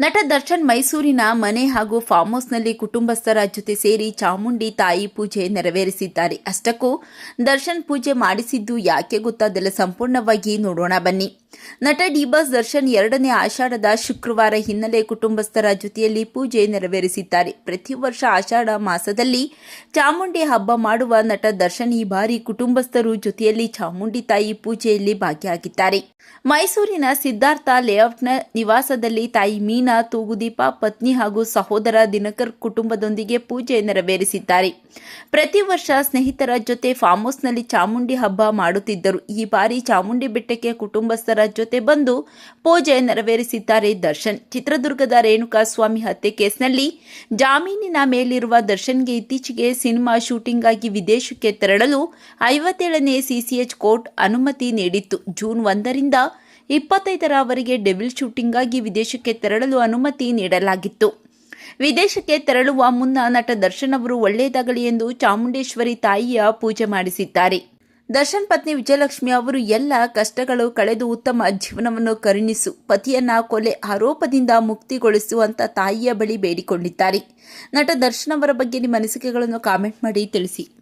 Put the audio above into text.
ನಟ ದರ್ಶನ್ ಮೈಸೂರಿನ ಮನೆ ಹಾಗೂ ಫಾರ್ಮ್ ಹೌಸ್ನಲ್ಲಿ ಕುಟುಂಬಸ್ಥರ ಜೊತೆ ಸೇರಿ ಚಾಮುಂಡಿ ತಾಯಿ ಪೂಜೆ ನೆರವೇರಿಸಿದ್ದಾರೆ. ಅಷ್ಟಕ್ಕೂ ದರ್ಶನ್ ಪೂಜೆ ಮಾಡಿಸಿದ್ದು ಯಾಕೆ ಗೊತ್ತಾದಲ್ಲ ಸಂಪೂರ್ಣವಾಗಿ ನೋಡೋಣ ಬನ್ನಿ. ನಟ ಡಿಬಾಸ್ ದರ್ಶನ್ ಎರಡನೇ ಆಷಾಢದ ಶುಕ್ರವಾರ ಹಿನ್ನೆಲೆ ಕುಟುಂಬಸ್ಥರ ಜೊತೆಯಲ್ಲಿ ಪೂಜೆ ನೆರವೇರಿಸಿದ್ದಾರೆ. ಪ್ರತಿ ವರ್ಷ ಆಷಾಢ ಮಾಸದಲ್ಲಿ ಚಾಮುಂಡಿ ಹಬ್ಬ ಮಾಡುವ ನಟ ದರ್ಶನ್ ಈ ಬಾರಿ ಕುಟುಂಬಸ್ಥರು ಜೊತೆಯಲ್ಲಿ ಚಾಮುಂಡಿ ತಾಯಿ ಪೂಜೆಯಲ್ಲಿ ಭಾಗಿಯಾಗಿದ್ದಾರೆ. ಮೈಸೂರಿನ ಸಿದ್ಧಾರ್ಥ ಲೇಔಟ್ನ ನಿವಾಸದಲ್ಲಿ ತಾಯಿ ಮೀನಾ ತೂಗುದೀಪ ಪತ್ನಿ ಹಾಗೂ ಸಹೋದರ ದಿನಕರ್ ಕುಟುಂಬದೊಂದಿಗೆ ಪೂಜೆ ನೆರವೇರಿಸಿದ್ದಾರೆ. ಪ್ರತಿ ವರ್ಷ ಸ್ನೇಹಿತರ ಜೊತೆ ಫಾರ್ಮ್ ಹೌಸ್ನಲ್ಲಿ ಚಾಮುಂಡಿ ಹಬ್ಬ ಮಾಡುತ್ತಿದ್ದರು. ಈ ಬಾರಿ ಚಾಮುಂಡಿ ಬೆಟ್ಟಕ್ಕೆ ಕುಟುಂಬಸ್ಥರ ಜೊತೆ ಬಂದು ಪೂಜೆ ನೆರವೇರಿಸಿದ್ದಾರೆ ದರ್ಶನ್. ಚಿತ್ರದುರ್ಗದ ರೇಣುಕಾಸ್ವಾಮಿ ಹತ್ಯೆ ಕೇಸ್ನಲ್ಲಿ ಜಾಮೀನಿನ ಮೇಲಿರುವ ದರ್ಶನ್ಗೆ ಇತ್ತೀಚೆಗೆ ಸಿನಿಮಾ ಶೂಟಿಂಗ್ಗಾಗಿ ವಿದೇಶಕ್ಕೆ ತೆರಳಲು ಐವತ್ತೇಳನೇ ಸಿಸಿಎಚ್ ಕೋರ್ಟ್ ಅನುಮತಿ ನೀಡಿತ್ತು. ಜೂನ್ ಒಂದರಿಂದ ಇಪ್ಪತ್ತೈದರವರೆಗೆ ಡೆವಿಲ್ ಶೂಟಿಂಗ್ಗಾಗಿ ವಿದೇಶಕ್ಕೆ ತೆರಳಲು ಅನುಮತಿ ನೀಡಲಾಗಿತ್ತು. ವಿದೇಶಕ್ಕೆ ತೆರಳುವ ಮುನ್ನ ನಟ ದರ್ಶನ್ ಅವರು ಒಳ್ಳೆಯದಾಗಲಿ ಎಂದು ಚಾಮುಂಡೇಶ್ವರಿ ತಾಯಿಯ ಪೂಜೆ ಮಾಡಿಸಿದ್ದಾರೆ. ದರ್ಶನ್ ಪತ್ನಿ ವಿಜಯಲಕ್ಷ್ಮಿ ಅವರು ಎಲ್ಲ ಕಷ್ಟಗಳು ಕಳೆದು ಉತ್ತಮ ಜೀವನವನ್ನು ಕರುಣಿಸು, ಪತಿಯನ್ನ ಕೊಲೆ ಆರೋಪದಿಂದ ಮುಕ್ತಿಗೊಳಿಸುವಂತ ತಾಯಿಯ ಬಳಿ ಬೇಡಿಕೊಂಡಿದ್ದಾರೆ. ನಟ ದರ್ಶನ್ ಅವರ ಬಗ್ಗೆ ನಿಮ್ಮ ಅನಿಸಿಕೆಗಳನ್ನು ಕಾಮೆಂಟ್ ಮಾಡಿ ತಿಳಿಸಿ.